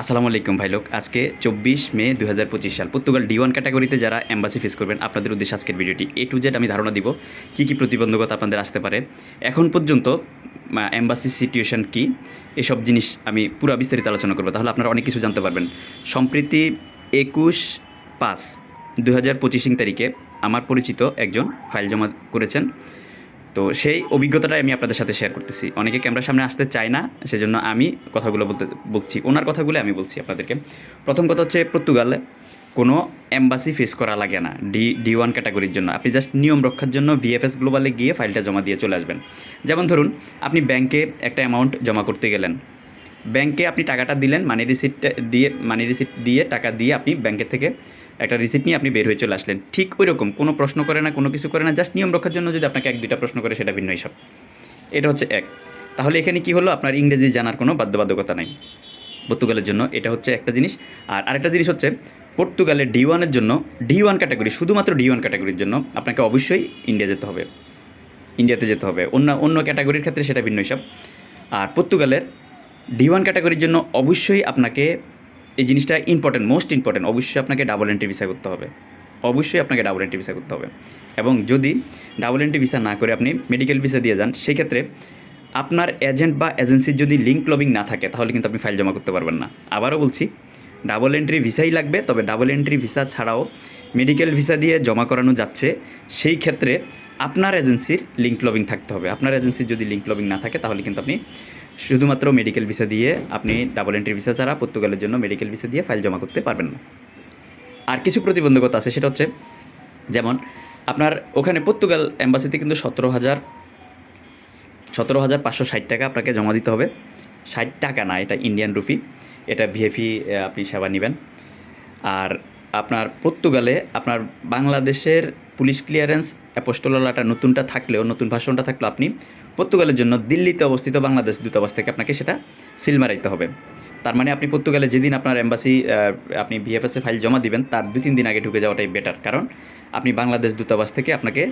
আসসালামু আলাইকুম ভাই লোক। আজকে চব্বিশ মে দু হাজার পঁচিশ সাল। পর্তুগাল ডি ওয়ান ক্যাটাগরিতে যারা অ্যাম্বাসি ফেস করবেন, আপনাদের উদ্দেশ্যে আজকের ভিডিওটি এ টু জেড আমি ধারণা দিব কী কী প্রতিবন্ধকতা আপনাদের আসতে পারে। এখন পর্যন্ত অ্যাম্বাসি সিচুয়েশন কি, এসব জিনিস আমি পুরো বিস্তারিত আলোচনা করব, তাহলে আপনারা অনেক কিছু জানতে পারবেন। সম্প্রতি একুশ পাঁচ দু হাজার পঁচিশ তারিখে আমার পরিচিত একজন ফাইল জমা করেছেন। তো সেই অভিজ্ঞতাটাই আমি আপনাদের সাথে শেয়ার করতেছি। অনেকে ক্যামেরার সামনে আসতে চায় না, সেজন্য আমি কথাগুলো বলতে, বলছি। ওনার কথাগুলো আমি বলছি আপনাদেরকে। প্রথম কথা হচ্ছে পর্তুগালে, কোনো এম্বাসি ফেস করা লাগে না ডি ডি ওয়ান ক্যাটাগরির জন্য। আপনি জাস্ট নিয়ম রক্ষার জন্য ভিএফএস গ্লোবালে গিয়ে ফাইলটা জমা দিয়ে চলে আসবেন। যেমন ধরুন, আপনি ব্যাংকে একটা অ্যামাউন্ট জমা করতে গেলেন। ব্যাংকে আপনি টাকাটা দিলেন মানি রিসিপ্টটা দিয়ে মানি রিসিপ্ট দিয়ে টাকা দিয়ে আপনি ব্যাংকের থেকে একটা রিসিট নিয়ে আপনি বের হয়ে চলে আসলেন। ঠিক ওই রকম কোনো প্রশ্ন করে না, কোনো কিছু করে না জাস্ট নিয়ম রক্ষার জন্য যদি আপনাকে এক দুইটা প্রশ্ন করে, সেটা ভিন্ন হিসাব। এটা হচ্ছে এক। তাহলে এখানে কি হলো? আপনার ইংরেজি জানার কোনো বাধ্যবাধকতা নাই। পর্তুগালের জন্য এটা হচ্ছে একটা জিনিস। আর আরেকটা জিনিস হচ্ছে, পর্তুগালের ডি ওয়ানের জন্য ডি ওয়ান ক্যাটাগরি শুধুমাত্র ডি ওয়ান ক্যাটাগরির জন্য আপনাকে অবশ্যই ইন্ডিয়া যেতে হবে। ইন্ডিয়াতে যেতে হবে। অন্য অন্য ক্যাটাগরির ক্ষেত্রে সেটা ভিন্ন হিসাব। আর পর্তুগালের ডি ওয়ান ক্যাটাগরির জন্য অবশ্যই আপনাকে এই জিনিসটা ইম্পর্টেন্ট মোস্ট ইম্পর্টেন্ট অবশ্যই আপনাকে ডাবল এন্ট্রি ভিসা করতে হবে। অবশ্যই আপনাকে ডাবল এন্ট্রি ভিসা করতে হবে। এবং যদি ডাবল এন্ট্রি ভিসা না করে আপনি মেডিকেল ভিসা দিয়ে যান সেই ক্ষেত্রে আপনার এজেন্ট বা এজেন্সির যদি লিঙ্ক লবিং না থাকে, তাহলে কিন্তু আপনি ফাইল জমা করতে পারবেন না। আবারও বলছি ডাবল এন্ট্রি ভিসাই লাগবে, তবে ডাবল এন্ট্রি ভিসা ছাড়াও মেডিকেল ভিসা দিয়ে জমা করানো যাচ্ছে, সেই ক্ষেত্রে আপনার এজেন্সির লিঙ্ক লবিং থাকতে হবে। আপনার এজেন্সির যদি লিঙ্ক লবিং না থাকে, তাহলে কিন্তু আপনি শুধুমাত্র মেডিকেল ভিসা দিয়ে আপনি ডাবল এন্ট্রি ভিসা ছাড়া পর্তুগালের জন্য মেডিকেল ভিসা দিয়ে ফাইল জমা করতে পারবেন না। আর কিছু প্রতিবন্ধকতা আছে, সেটা হচ্ছে, যেমন আপনার ওখানে পর্তুগাল এম্বাসিতে কিন্তু সতেরো হাজার সতেরো হাজার পাঁচশো ষাট টাকা আপনাকে জমা দিতে হবে। ষাট টাকা না, এটা ইন্ডিয়ান রুপি এটা ভিএফি আপনি সেবা নেবেন। আর আপনার পর্তুগালে আপনার বাংলাদেশের পুলিশ ক্লিয়ারেন্স অ্যাপোস্টোলাটা নতুনটা থাকলেও, নতুন ভাষণটা থাকলেও আপনি পর্তুগালের জন্য দিল্লিতে অবস্থিত বাংলাদেশ দূতাবাস থেকে আপনাকে সেটা সিল মারাইতে হবে। তার মানে আপনি পর্তুগালে যেদিন আপনার এম্বাসি আপনি ভিএফএসে ফাইল জমা দিবেন, তার দু তিন দিন আগে ঢুকে যাওয়াটাই বেটার। কারণ আপনি বাংলাদেশ দূতাবাস থেকে আপনাকে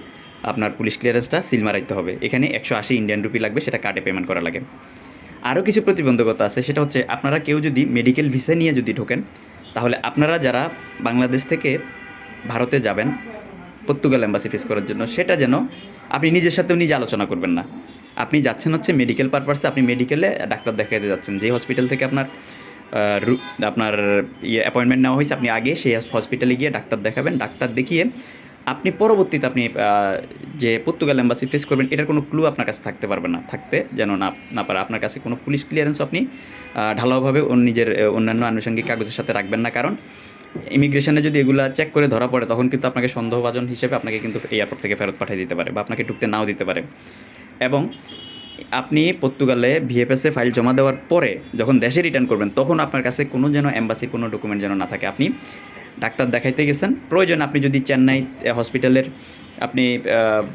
আপনার পুলিশ ক্লিয়ারেন্সটা সিল মারাইতে হবে। এখানে একশো আশি ইন্ডিয়ান রুপি লাগবে, সেটা কার্ডে পেমেন্ট করা লাগে। আরও কিছু প্রতিবন্ধকতা আছে, সেটা হচ্ছে আপনারা কেউ যদি মেডিকেল ভিসা নিয়ে যদি ঢোকেন, তাহলে আপনারা যারা বাংলাদেশ থেকে ভারতে যাবেন পর্তুগাল এম্বাসি ফেস করার জন্য। সেটা যেন আপনি নিজের সাথেও নিজে আলোচনা করবেন না। আপনি যাচ্ছেন হচ্ছে মেডিকেল পারপাসে আপনি মেডিকেলে ডাক্তার দেখাইতে যাচ্ছেন। যে হসপিটাল থেকে আপনার আপনার ইয়ে অ্যাপয়েন্টমেন্ট নেওয়া হয়েছে, আপনি আগে সেই হসপিটালে গিয়ে ডাক্তার দেখাবেন। ডাক্তার দেখিয়ে আপনি পরবর্তীতে আপনি যে পর্তুগাল এম্বাসি ফেস করবেন, এটার কোনো ক্লু আপনার কাছে থাকতে পারবে না, থাকতে যেন না না পারে। আপনার কাছে কোনো পুলিশ ক্লিয়ারেন্স আপনি ঢালাওভাবে নিজের অন্যান্য আনুষঙ্গিক কাগজের সাথে রাখবেন না। কারণ ইমিগ্রেশনে যদি এগুলা চেক করে ধরা পড়ে, তখন কিন্তু আপনাকে সন্দেহভাজন হিসেবে আপনাকে কিন্তু এয়ারপোর্ট থেকে ফেরত পাঠিয়ে দিতে পারে বা আপনাকে ঢুকতে নাও দিতে পারে। এবং আপনি পর্তুগালে ভিএফএসে ফাইল জমা দেওয়ার পরে যখন দেশে রিটার্ন করবেন, তখন আপনার কাছে কোনো যেন এম্বাসির কোনো ডকুমেন্ট যেন না থাকে। আপনি ডাক্তার দেখাইতে গেছেন। প্রয়োজন আপনি যদি চেন্নাই হসপিটালের আপনি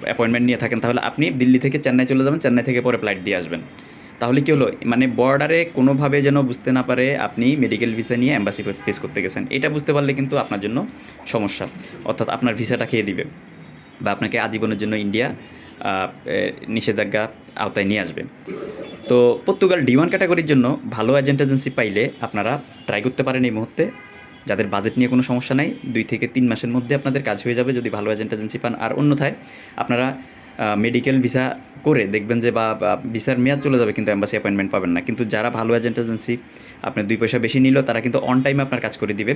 অ্যাপয়েন্টমেন্ট নিয়ে থাকেন, তাহলে আপনি দিল্লি থেকে চেন্নাই চলে যাবেন, চেন্নাই থেকে পরে ফ্লাইট দিয়ে আসবেন। তাহলে কী হলো? মানে বর্ডারে কোনোভাবে যেন বুঝতে না পারে আপনি মেডিকেল ভিসা নিয়ে অ্যাম্বাসি ফেস করতে গেছেন। এটা বুঝতে পারলে কিন্তু আপনার জন্য সমস্যা। অর্থাৎ আপনার ভিসাটা খেয়ে দিবে বা আপনাকে আজীবনের জন্য ইন্ডিয়া নিষেধাজ্ঞা আওতায় নিয়ে আসবে। তো পর্তুগাল ডি ওয়ান ক্যাটাগরির জন্য ভালো এজেন্ট এজেন্সি পাইলে আপনারা ট্রাই করতে পারেন এই মুহূর্তে। যাদের বাজেট নিয়ে কোনো সমস্যা নাই, দুই থেকে তিন মাসের মধ্যে আপনাদের কাজ হয়ে যাবে যদি ভালো এজেন্ট এজেন্সি পান। আর অন্যথায় আপনারা মেডিকেল ভিসা করে দেখবেন যে বা ভিসার মেয়াদ চলে যাবে কিন্তু অ্যাম্বাসি অ্যাপয়েন্টমেন্ট পাবেন না। কিন্তু যারা ভালো এজেন্ট এজেন্সি আপনার দুই পয়সা বেশি নিল তারা কিন্তু অন টাইমে আপনার কাজ করে দিবে।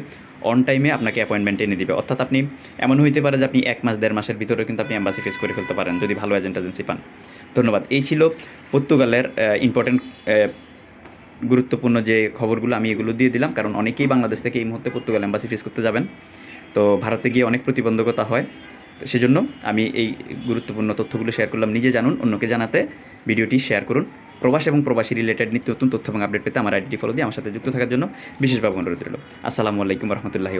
অন টাইমে আপনাকে অ্যাপয়েন্টমেন্ট এনে দিবে। অর্থাৎ আপনি এমন হইতে পারে যে আপনি এক মাস, দেড় মাসের ভিতরে কিন্তু আপনি অ্যাম্বাসি ফেস করে ফেলতে পারেন যদি ভালো এজেন্ট এজেন্সি পান। ধন্যবাদ। এই ছিল পর্তুগালের ইম্পর্টেন্ট গুরুত্বপূর্ণ যে খবরগুলো আমি এগুলো দিয়ে দিলাম, কারণ অনেকেই বাংলাদেশ থেকে এই মুহূর্তে পর্তুগাল এম্বাসি ফেস করতে যাবেন। তো ভারতে গিয়ে অনেক প্রতিবন্ধকতা হয়। তো সেজন্য আমি এই গুরুত্বপূর্ণ তথ্যগুলো শেয়ার করলাম। নিজে জানুন, অন্যকে জানাতে ভিডিওটি শেয়ার করুন। প্রবাস এবং প্রবাসী রিলেটেড নিত্য নতুন তথ্য এবং আপডেট পেতে আমার আইডি ফলো দিয়ে আমার সাথে যুক্ত থাকার জন্য বিশেষভাবে অনুরোধ রইল। আসসালামু আলাইকুম রহমতুল্লাহি